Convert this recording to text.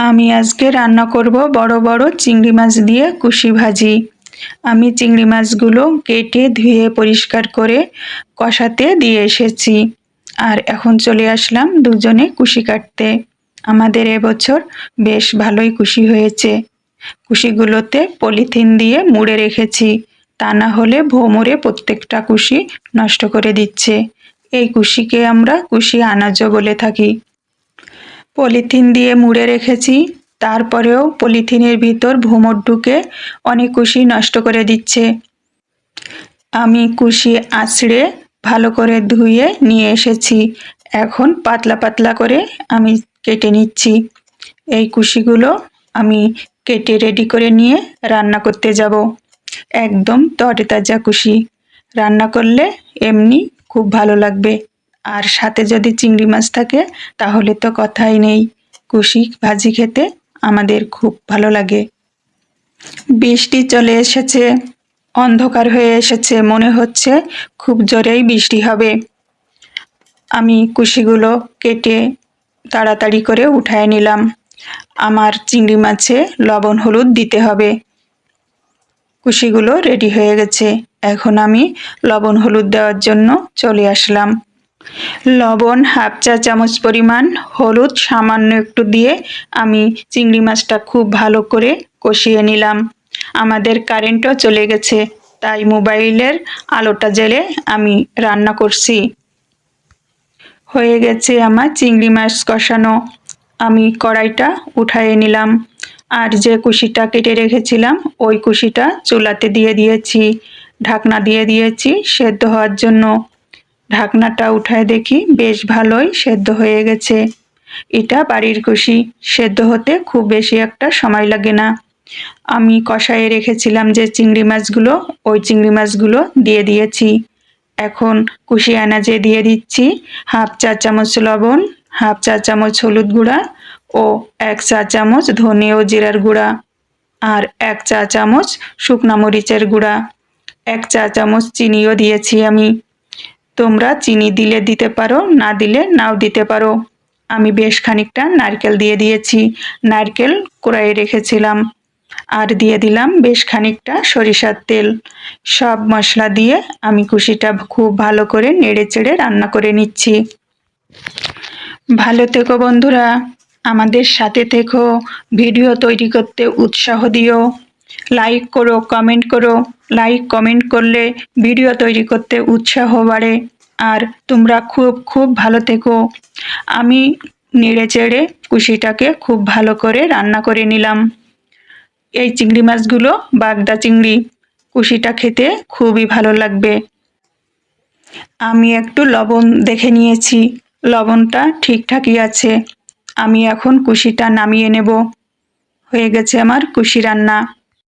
আমি আজকে রান্না করব বড় বড় চিংড়ি মাছ দিয়ে কুশি ভাজি। আমি চিংড়ি মাছগুলো কেটে ধুয়ে পরিষ্কার করে কষাতে দিয়ে এসেছি। আর এখন চলে আসলাম দুজনে কুশি কাটতে। আমাদের এবছর বেশ ভালোই কুশি হয়েছে। কুশিগুলোতে পলিথিন দিয়ে মুড়ে রেখেছি। তা না হলে ভোমরে প্রত্যেকটা কুশি নষ্ট করে দিচ্ছে। এই কুশিকে আমরা কুশি আনাজ বলে থাকি। পলিথিন দিয়ে মুড়ে রেখেছি। তারপরেও পলিথিনের ভিতর ভোমর ঢুকে অনেক কুশি নষ্ট করে দিচ্ছে। আমি কুশি আঁচড়ে ভালো করে ধুয়ে নিয়ে এসেছি। এখন পাতলা পাতলা করে আমি কেটে নিচ্ছি। এই কুশিগুলো আমি কেটে রেডি করে নিয়ে রান্না করতে যাব। একদম তরতাজা কুশি। রান্না করলে এমনি খুব ভালো লাগবে। আর সাথে যদি চিংড়ি মাছ থাকে, তাহলে তো কথাই নেই। কুশি ভাজি খেতে আমাদের খুব ভালো লাগে। বৃষ্টি চলে এসেছে, অন্ধকার হয়ে এসেছে, মনে হচ্ছে খুব জোরেই বৃষ্টি হবে। আমি কুশিগুলো কেটে তাড়াতাড়ি করে উঠায় নিলাম। আমার চিংড়ি মাছে লবণ হলুদ দিতে হবে। কুশিগুলো রেডি হয়ে গেছে। এখন আমি লবণ হলুদ দেওয়ার জন্য চলে আসলাম। লবণ হাফ চা চামচ পরিমাণ, হলুদ সামান্য একটু দিয়ে আমি চিংড়ি মাছটা খুব ভালো করে কষিয়ে নিলাম। আমাদের কারেন্টও চলে গেছে, তাই মোবাইলের আলোটা জেলে আমি রান্না করছি। হয়ে গেছে আমার চিংড়ি মাছ কষানো। আমি কড়াইটা উঠায়ে নিলাম। আর যে কুশিটা কেটে রেখেছিলাম, ওই কুশিটা চুলাতে দিয়ে দিয়েছি। ঢাকনা দিয়ে দিয়েছি সেদ্ধ হওয়ার জন্য। ঢাকনাটা উঠায় দেখি বেশ ভালোই সেদ্ধ হয়ে গেছে। এটা বাড়ির কুশি সেদ্ধ হতে খুব বেশি একটা সময় লাগে না। আমি কষায়ে রেখেছিলাম যে চিংড়ি মাছগুলো, ওই চিংড়ি মাছগুলো দিয়ে দিয়েছি। এখন কুশি আনাজে দিয়ে দিচ্ছি হাফ চা চামচ লবণ, হাফ চা চামচ হলুদ গুঁড়া ও এক চা চামচ ধনে ও জিরার গুঁড়া আর এক চা চামচ শুকনা মরিচের গুঁড়া। এক চা চামচ চিনিও দিয়েছি আমি। তোমরা চিনি দিলে দিতে পারো, না দিলে নাও দিতে পারো। আমি বেশ খানিকটা নারকেল দিয়ে দিয়েছি। নারকেল কুড়াই রেখেছিলাম। আর দিয়ে দিলাম বেশ খানিকটা সরিষার তেল। সব মশলা দিয়ে আমি কুশিটা খুব ভালো করে নেড়ে চেড়ে রান্না করে নিচ্ছি। ভালো থেকো বন্ধুরা। আমাদের সাথে থেকো। ভিডিও তৈরি করতে উৎসাহ দিও। লাইক করো কমেন্ট করো। লাইক কমেন্ট করলে ভিডিও তৈরি করতে উৎসাহ বাড়ে। আর তোমরা খুব খুব ভালো থেকো। আমি নেড়ে চেড়ে কুশিটাকে খুব ভালো করে রান্না করে নিলাম। এই চিংড়ি মাছগুলো, বাগদা চিংড়ি, কুশিটা খেতে খুবই ভালো লাগবে। আমি একটু লবণ দেখে নিয়েছি। লবণটা ঠিকঠাকই আছে। আমি এখন কুশিটা নামিয়ে নেব। হয়ে গেছে আমার কুশি রান্না।